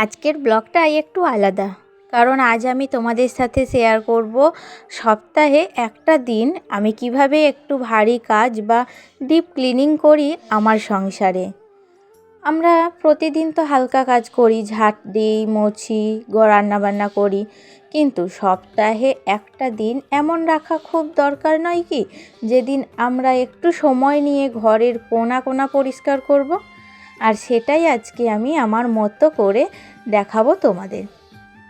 আজকের ব্লগটাই একটু আলাদা। কারণ আজ আমি তোমাদের সাথে শেয়ার করব সপ্তাহে একটা দিন আমি কীভাবে একটু ভারী কাজ বা ডিপ ক্লিনিং করি আমার সংসারে। আমরা প্রতিদিন তো হালকা কাজ করি, ঝাঁট দিই মুছি রান্নাবান্না করি। কিন্তু সপ্তাহে একটা দিন এমন রাখা খুব দরকার নয় কি? যেদিন আমরা একটু সময় নিয়ে ঘরের কোনা কোনা পরিষ্কার করব। আর সেটাই আজকে আমি আমার মতো করে দেখাবো তোমাদের।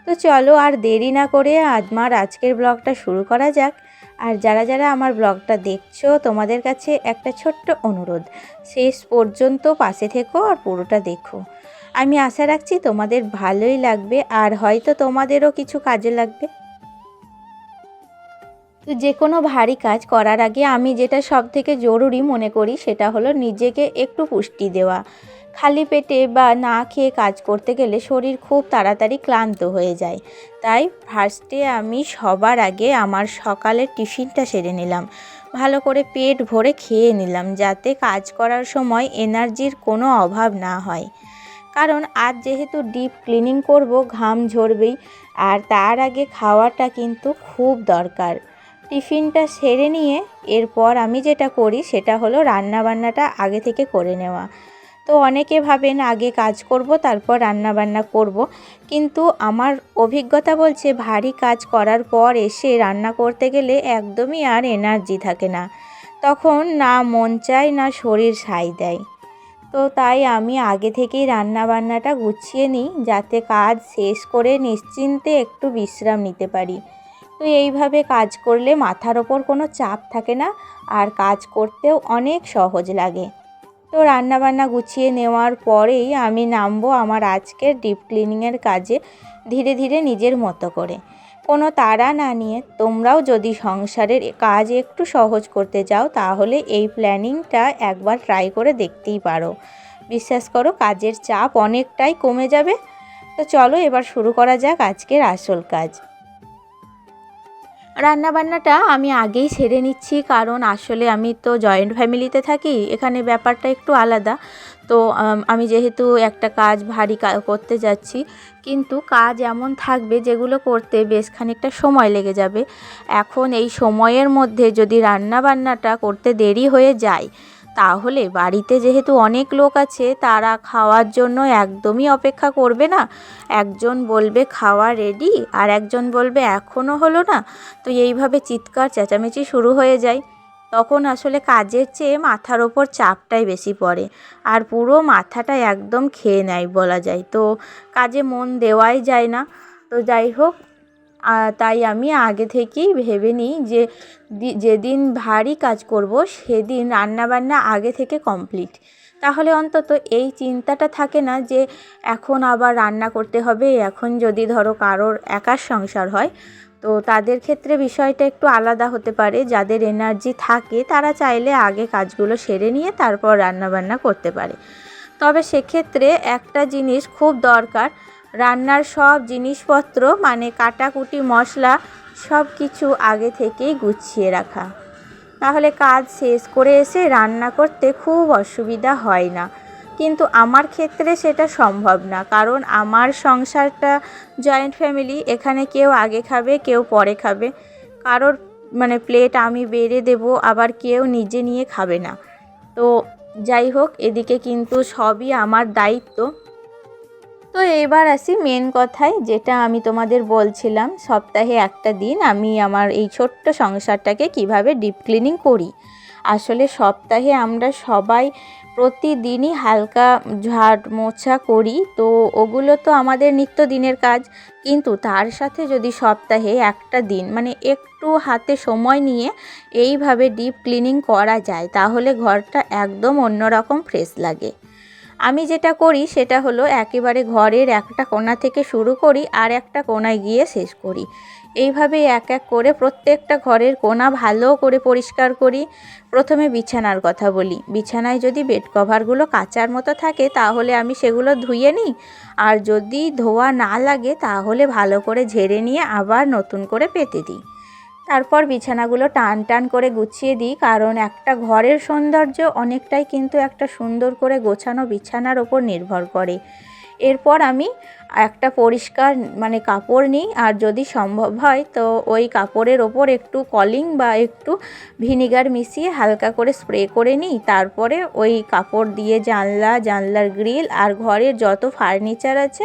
তো চলো আর দেরি না করে আমার আজকের ব্লগটা শুরু করা যাক। আর যারা যারা আমার ব্লগটা দেখছ, তোমাদের কাছে একটা ছোট্ট অনুরোধ। শেষ পর্যন্ত পাশে থেকো আর পুরোটা দেখো। আমি আশা রাখছি তোমাদের ভালোই লাগবে আর হয়তো তোমাদেরও কিছু কাজে লাগবে। তো যে কোনো ভারী কাজ করার আগে আমি যেটা সব থেকে জরুরি মনে করি, সেটা হলো নিজেকে একটু পুষ্টি দেওয়া। খালি পেটে বা না খেয়ে কাজ করতে গেলে শরীর খুব তাড়াতাড়ি ক্লান্ত হয়ে যায়। তাই ফার্স্টে আমি সবার আগে আমার সকালের টিফিনটা সেরে নিলাম। ভালো করে পেট ভরে খেয়ে নিলাম যাতে কাজ করার সময় এনার্জির কোনো অভাব না হয়। কারণ আজ যেহেতু ডিপ ক্লিনিং করব, ঘাম ঝরবেই, আর তার আগে খাওয়াটা কিন্তু খুব দরকার। টিফিনটা সেরে নিয়ে এরপর আমি যেটা করি সেটা হলো রান্না বান্নাটা আগে থেকে করে নেওয়া। তো অনেকে ভাবেন আগে কাজ করব, তারপর রান্না বান্না করব। কিন্তু আমার অভিজ্ঞতা বলছে, ভারী কাজ করার পর এসে রান্না করতে গেলে একদমই আর এনার্জি থাকে না। তখন না মন চায়, না শরীর সাই দেয়। তো তাই আমি আগে থেকেই রান্না বান্নাটা গুছিয়ে নিই, যাতে কাজ শেষ করে নিশ্চিন্তে একটু বিশ্রাম নিতে পারি। তো এইভাবে কাজ করলে মাথার ওপর কোনো চাপ থাকে না, আর কাজ করতেও অনেক সহজ লাগে। তো রান্নাবান্না গুছিয়ে নেওয়ার পরেই আমি নামবো আমার আজকের ডিপ ক্লিনিংয়ের কাজে ধীরে ধীরে নিজের মতো করে। কোনো তাড়া না নিয়ে তোমরাও যদি সংসারের কাজ একটু সহজ করতে যাও তাহলে এই প্ল্যানিংটা একবার ট্রাই করে দেখতেই পারো। বিশ্বাস করো, কাজের চাপ অনেকটাই কমে যাবে। তো চলো এবার শুরু করা যাক আজকের আসল কাজ। রান্নাবান্নাটা আমি আগেই ছেড়ে নিচ্ছি, কারণ আসলে আমি তো জয়েন্ট ফ্যামিলিতে থাকি, এখানে ব্যাপারটা একটু আলাদা। তো, আমি যেহেতু একটা কাজ ভারী করতে যাচ্ছি, কিন্তু কাজ এমন থাকবে যেগুলো করতে বেশ খানিকটা সময় লেগে যাবে। এখন এই সময়ের মধ্যে যদি রান্নাবান্নাটা করতে দেরি হয়ে যায় তাহলে বাড়িতে যেহেতু অনেক লোক আছে, তারা খাওয়ার জন্য একদমই অপেক্ষা করবে না। একজন বলবে, খাওয়া রেডি আর একজন বলবে এখনও হলো না। তো এইভাবে চিৎকার, চেঁচামেচি শুরু হয়ে যায়। তখন আসলে কাজের চেয়ে মাথার ওপর চাপটাই বেশি পড়ে। আর পুরো মাথাটা একদম খেয়ে নেয় বলা যায়। তো কাজে মন দেওয়াই যায় না। তো যাই হোক তাই আমি আগে থেকেই ভেবে নিই যে যেদিন ভারী কাজ করব সেদিন রান্নাবান্না আগে থেকে কমপ্লিট। তাহলে অন্তত এই চিন্তাটা থাকে না যে এখন আবার রান্না করতে হবে, এখন যদি ধরো কারোর একার সংসার হয়, তো তাদের ক্ষেত্রে বিষয়টা একটু আলাদা হতে পারে। যাদের এনার্জি থাকে তারা চাইলে আগে কাজগুলো সেরে নিয়ে তারপর রান্নাবান্না করতে পারে। তবে সেক্ষেত্রে একটা জিনিস খুব দরকার রান্নার সব জিনিসপত্র মানে কাটাকুটি, মশলা সব কিছু আগে থেকেই গুছিয়ে রাখা। তাহলে কাজ শেষ করে এসে রান্না করতে খুব অসুবিধা হয় না। কিন্তু আমার ক্ষেত্রে সেটা সম্ভব না, কারণ আমার সংসারটা জয়েন্ট ফ্যামিলি এখানে কেউ আগে খাবে, কেউ পরে খাবে। কারোর মানে প্লেট আমি বেড়ে দেব, আবার কেউ নিজে নিয়ে খাবে না। তো যাই হোক, এদিকে কিন্তু সবই আমার দায়িত্ব। তো এবার আসি মেন কথায়, যেটা আমি তোমাদের বলছিলাম, সপ্তাহে একটা দিন আমি আমার এই ছোট্ট সংসারটাকে কীভাবে ডিপ ক্লিনিং করি। আসলে সপ্তাহে আমরা সবাই প্রতিদিনই হালকা ঝাড় মোছা করি, তো ওগুলো তো আমাদের নিত্যদিনের কাজ। কিন্তু তার সাথে যদি সপ্তাহে একটা দিন মানে একটু হাতে সময় নিয়ে এইভাবে ডিপ ক্লিনিং করা যায়, তাহলে ঘরটা একদম অন্যরকম ফ্রেশ লাগে। আমি যেটা করি সেটা হলো একেবারে ঘরের একটা কোণা থেকে শুরু করি আর একটা কোণায় গিয়ে শেষ করি। এইভাবে এক এক করে প্রত্যেকটা ঘরের কোণা ভালো করে পরিষ্কার করি। প্রথমে বিছানার কথা বলি। বিছানায় যদি বেড কভারগুলো কাচার মতো থাকে তাহলে আমি সেগুলো ধুয়ে নিই। আর যদি ধোয়া না লাগে তাহলে ভালো করে ঝেড়ে নিয়ে আবার নতুন করে পেতে দিই। তারপর বিছানাগুলো টান টান করে গুছিয়ে দিই, কারণ একটা ঘরের সৌন্দর্য অনেকটাই কিন্তু একটা সুন্দর করে গোছানো বিছানার ওপর নির্ভর করে। এরপর আমি একটা পরিষ্কার মানে কাপড় নিই, আর যদি সম্ভব হয় তো ওই কাপড়ের ওপর একটু কলিং বা একটু ভিনিগার মিশিয়ে হালকা করে স্প্রে করে নিই, তারপরে ওই কাপড় দিয়ে জানলা, জানলার গ্রিল আর ঘরের যত ফার্নিচার আছে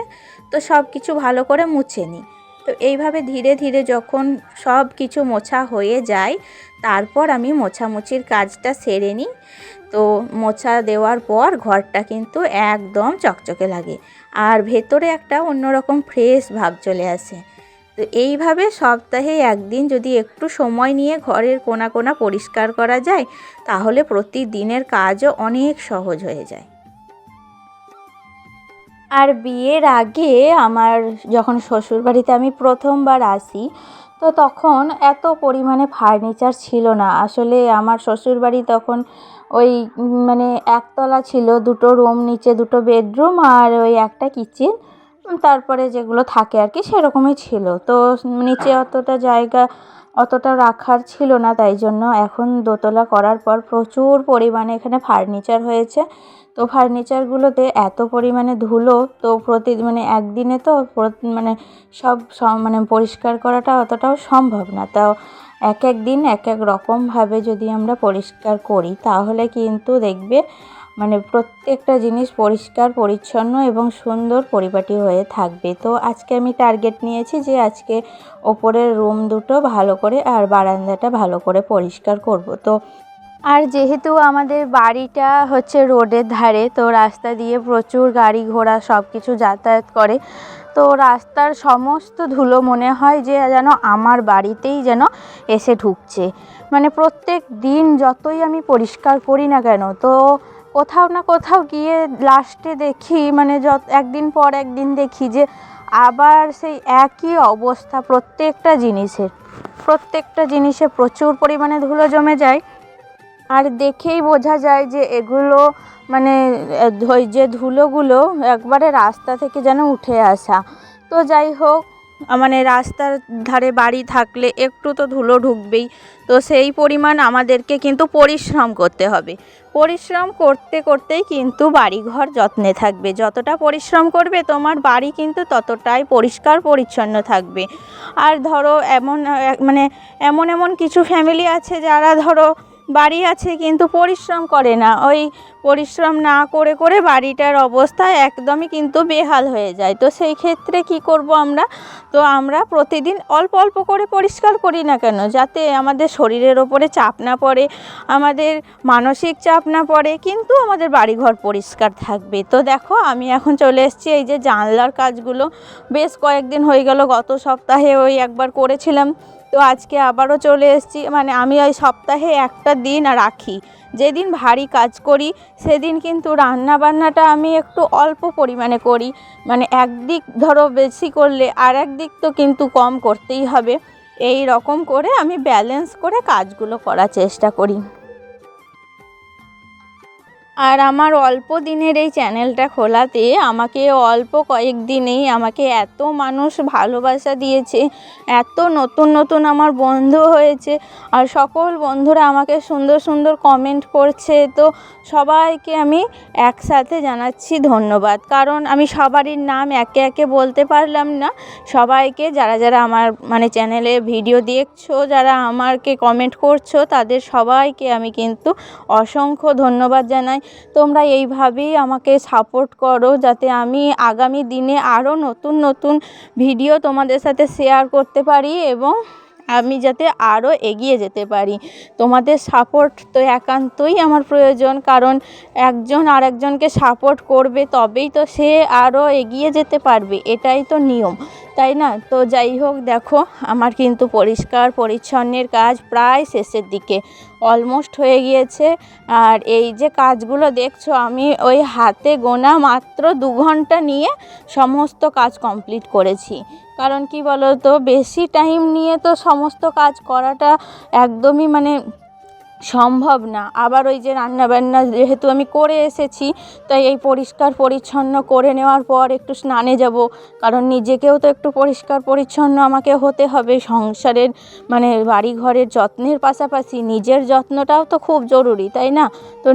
তো সব কিছু ভালো করে মুছে নিই। তো এইভাবে ধীরে ধীরে যখন সব কিছু মোছা হয়ে যায়, তারপর আমি মোছামুছির কাজটা সেরে নিই। তো মোছা দেওয়ার পর ঘরটা কিন্তু একদম চকচকে লাগে আর ভেতরে একটা অন্যরকম ফ্রেশ ভাব চলে আসে। তো এইভাবে সপ্তাহে একদিন যদি একটু সময় নিয়ে ঘরের কোনা কোনা পরিষ্কার করা যায়, তাহলে প্রতিদিনের কাজও অনেক সহজ হয়ে যায়। আর বিয়ের আগে আমার যখন শ্বশুরবাড়িতে আমি প্রথমবার আসি, তো তখন এত পরিমাণে ফার্নিচার ছিল না। আসলে আমার শ্বশুরবাড়ি তখন ওই মানে একতলা ছিল, দুটো রুম নিচে দুটো বেডরুম আর ওই একটা কিচেন তারপরে যেগুলো থাকে আর কি সেরকমই ছিল। তো নিচে অতটা জায়গা অতটা রাখার ছিল না, তাই জন্য এখন দোতলা করার পর প্রচুর পরিমাণে এখানে ফার্নিচার হয়েছে। তো ফার্নিচারগুলোতে এত পরিমাণে ধুলো, তো প্রতি মানে একদিনে তো মানে সব মানে পরিষ্কার করাটা অতটাও সম্ভব না। তাও এক এক দিন এক এক রকমভাবে যদি আমরা পরিষ্কার করি, তাহলে কিন্তু দেখবে মানে প্রত্যেকটা জিনিস পরিষ্কার, পরিচ্ছন্ন এবং সুন্দর পরিপাটি হয়ে থাকবে। তো আজকে আমি টার্গেট নিয়েছি যে আজকে ওপরের রুম দুটো ভালো করে আর বারান্দাটা ভালো করে পরিষ্কার করব। তো আর যেহেতু আমাদের বাড়িটা হচ্ছে রোডের ধারে, তো রাস্তা দিয়ে প্রচুর গাড়ি ঘোড়া সব কিছু যাতায়াত করে, তো রাস্তার সমস্ত ধুলো মনে হয় যে যেন আমার বাড়িতেই যেন এসে ঢুকছে। মানে প্রত্যেক দিন যতই আমি পরিষ্কার করি না কেন, তো কোথাও না কোথাও গিয়ে লাস্টে দেখি মানে যত, একদিন পর একদিন দেখি যে আবার সেই একই অবস্থা প্রত্যেকটা জিনিসের। প্রত্যেকটা জিনিসে প্রচুর পরিমাণে ধুলো জমে যায়। আর দেখেই বোঝা যায় যে এগুলো মানে ওই যে ধুলোগুলো একবারে রাস্তা থেকে যেন উঠে আসা। তো যাই হোক মানে রাস্তার ধারে বাড়ি থাকলে একটু তো ধুলো ঢুকবেই। তো সেই পরিমাণ আমাদেরকে কিন্তু পরিশ্রম করতে হবে। পরিশ্রম করতে করতেই কিন্তু বাড়িঘর যত্নে থাকবে। যতটা পরিশ্রম করবে তোমার বাড়ি কিন্তু ততটাই পরিষ্কার পরিচ্ছন্ন থাকবে। আর ধরো এমন মানে এমন এমন কিছু ফ্যামিলি আছে যারা ধরো বাড়ি আছে কিন্তু পরিশ্রম করে না। ওই পরিশ্রম না করে করে বাড়িটার অবস্থা একদমই কিন্তু বেহাল হয়ে যায়। তো সেই ক্ষেত্রে কি করব আমরা? তো আমরা প্রতিদিন অল্প অল্প করে পরিষ্কার করি না কেন? যাতে আমাদের শরীরের ওপরে চাপ না পড়ে, আমাদের মানসিক চাপ না পড়ে, কিন্তু আমাদের বাড়িঘর পরিষ্কার থাকবে। তো দেখো, আমি এখন চলে এসেছি এই যে জানলার কাজগুলো। বেশ কয়েকদিন হয়ে গেল, গত সপ্তাহে ওই একবার করেছিলাম। তো আজকে আবারও চলে এসেছি। মানে আমি ওই সপ্তাহে একটা দিন রাখি। যেদিন ভারী কাজ করি, সেদিন কিন্তু রান্না বান্নাটা আমি একটু অল্প পরিমাণে করি। মানে একদিক ধরো বেশি করলে আর একদিক তো কিন্তু কম করতেই হবে। এই রকম করে আমি ব্যালেন্স করে কাজগুলো করার চেষ্টা করি। আর আমার অল্প দিনের এই চ্যানেলটা খোলাতে আমাকে অল্প কয়েকদিনেই আমাকে এত মানুষ ভালোবাসা দিয়েছে, এত নতুন নতুন আমার বন্ধু হয়েছে, আর সকল বন্ধুরা আমাকে সুন্দর সুন্দর কমেন্ট করছে। তো সবাইকে আমি একসাথে জানাচ্ছি ধন্যবাদ। কারণ আমি সবারই নাম একে একে বলতে পারলাম না। সবাইকে যারা যারা আমার মানে চ্যানেলে ভিডিও দেখছ, যারা আমাকে কমেন্ট করছ, তাদের সবাইকে আমি কিন্তু অসংখ্য ধন্যবাদ জানাই। তোমরা এইভাবেই আমাকে সাপোর্ট করো যাতে আমি আগামী দিনে আরও নতুন নতুন ভিডিও তোমাদের সাথে শেয়ার করতে পারি এবং আমি যাতে আরও এগিয়ে যেতে পারি। তোমাদের সাপোর্ট তো একান্তই আমার প্রয়োজন, কারণ একজন আর একজনকে সাপোর্ট করবে তবেই তো সে আরও এগিয়ে যেতে পারবে, এটাই তো নিয়ম, তাই না? তো যাই হোক, দেখো, আমার কিন্তু পরিষ্কার, পরিচ্ছন্নের কাজ প্রায় শেষের দিকে। অলমোস্ট হয়ে গিয়েছে। আর এই যে কাজগুলো দেখছ, আমি ওই হাতে গোনা মাত্র দু ঘণ্টা নিয়ে সমস্ত কাজ কমপ্লিট করেছি। কারণ কি বলো তো বেশি টাইম নিয়ে তো সমস্ত কাজ করাটা একদমই মানে সম্ভব না। আবার ওই যে রান্নাবান্না যেহেতু আমি করে এসেছি, তাই এই পরিষ্কার পরিচ্ছন্ন করে নেওয়ার পর একটু স্নানে যাব। কারণ নিজেকেও তো একটু পরিষ্কার পরিচ্ছন্ন আমাকে হতে হবে। সংসারের মানে বাড়ি ঘরের যত্নের পাশাপাশি নিজের যত্নটাও তো খুব জরুরি, তাই না? তো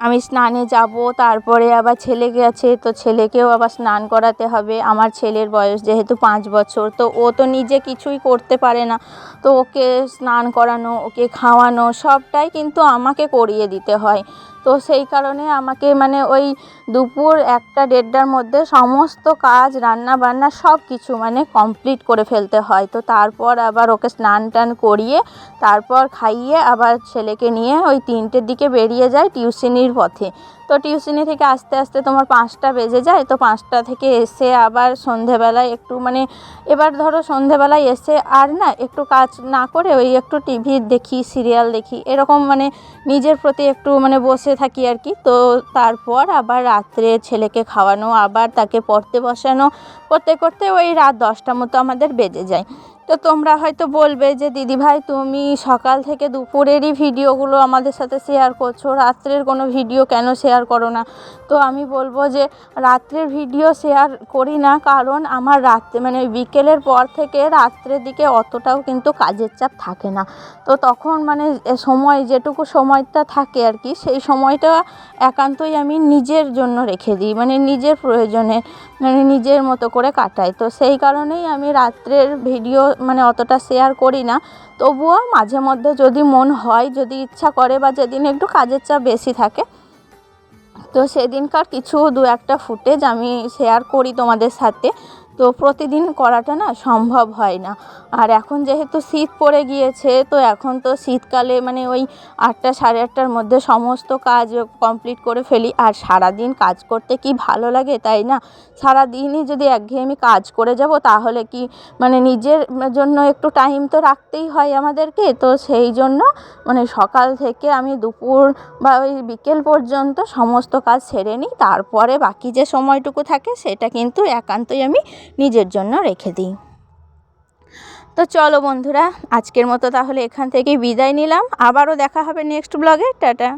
আমি স্নানে যাব, তারপরে আবার ছেলে গেছে, তো ছেলেকেও আবার স্নান করাতে হবে। আমার ছেলের বয়স যেহেতু পাঁচ বছর, তো ও তো নিজে কিছুই করতে পারে না। তো ওকে স্নান করানো, ওকে খাওয়ানো, সবটাই কিন্তু আমাকে করিয়ে দিতে হয়। তো সেই কারণে আমাকে মানে ওই দুপুর একটা দেড়টার মধ্যে সমস্ত কাজ, রান্না বান্না সব কিছু মানে কমপ্লিট করে ফেলতে হয়। তো তারপর আবার ওকে স্নান টান করিয়ে তারপর খাইয়ে আবার ছেলেকে নিয়ে ওই তিনটের দিকে বেরিয়ে যায় টিউশনির পথে। তো টিউশনি থেকে আস্তে আস্তে তোমার পাঁচটা বেজে যায়, তো পাঁচটা থেকে এসে আবার সন্ধেবেলায় একটু মানে এবার ধরো সন্ধেবেলায় এসে আর না একটু কাজ না করে ওই একটু টিভি দেখি, সিরিয়াল দেখি, এরকম মানে নিজের প্রতি একটু মানে বসে থাকি আর কি। তো তারপর আবার রাত্রে ছেলেকে খাওয়ানো, আবার তাকে পড়তে বসানো করতে করতে ওই রাত দশটা মতো আমাদের বেজে যায়। তো তোমরা হয়তো বলবে যে, দিদিভাই, তুমি সকাল থেকে দুপুরেরই ভিডিওগুলো আমাদের সাথে শেয়ার করছ। রাত্রের কোনো ভিডিও কেন শেয়ার করো না? তো আমি বলব যে, রাত্রের ভিডিও শেয়ার করি না, কারণ আমার রাত্রে মানে বিকেলের পর থেকে রাত্রের দিকে অতটাও কিন্তু কাজের চাপ থাকে না। তো তখন মানে সময়, যেটুকু সময়টা থাকে আর কি, সেই সময়টা একান্তই আমি নিজের জন্য রেখে দিই মানে নিজের প্রয়োজনে মানে নিজের মতো করে কাটাই। তো সেই কারণেই আমি রাত্রের ভিডিও মানে অতটা শেয়ার করি না। তবুও মাঝে মধ্যে যদি মন হয়, যদি ইচ্ছা করে বা যেদিন একটু কাজের চাপ বেশি থাকে, তো সেদিনকার কিছু দু একটা ফুটেজ আমি শেয়ার করি তোমাদের সাথে। তো প্রতিদিন করাটা না সম্ভব হয় না। আর এখন যেহেতু শীত পড়ে গিয়েছে, তো এখন তো শীতকালে মানে ওই আটটা সাড়ে আটটার মধ্যে সমস্ত কাজ কমপ্লিট করে ফেলি। আর সারাদিন কাজ করতে কি ভালো লাগে তাই না? সারাদিনই যদি একঘেয়েমি কাজ করে যাব, তাহলে কি মানে নিজের জন্য একটু টাইম তো রাখতেই হয় আমাদেরকে। তো সেই জন্য মানে সকাল থেকে আমি দুপুর বা ওই বিকেল পর্যন্ত সমস্ত কাজ সেরে নিই। তারপরে বাকি যে সময়টুকু থাকে, সেটা কিন্তু একান্তই আমি নিজের জন্য রেখে দিই। তো চলো বন্ধুরা, আজকের মতো তাহলে এখান থেকেই বিদায় নিলাম। আবারও দেখা হবে নেক্সট ব্লগে টাটা।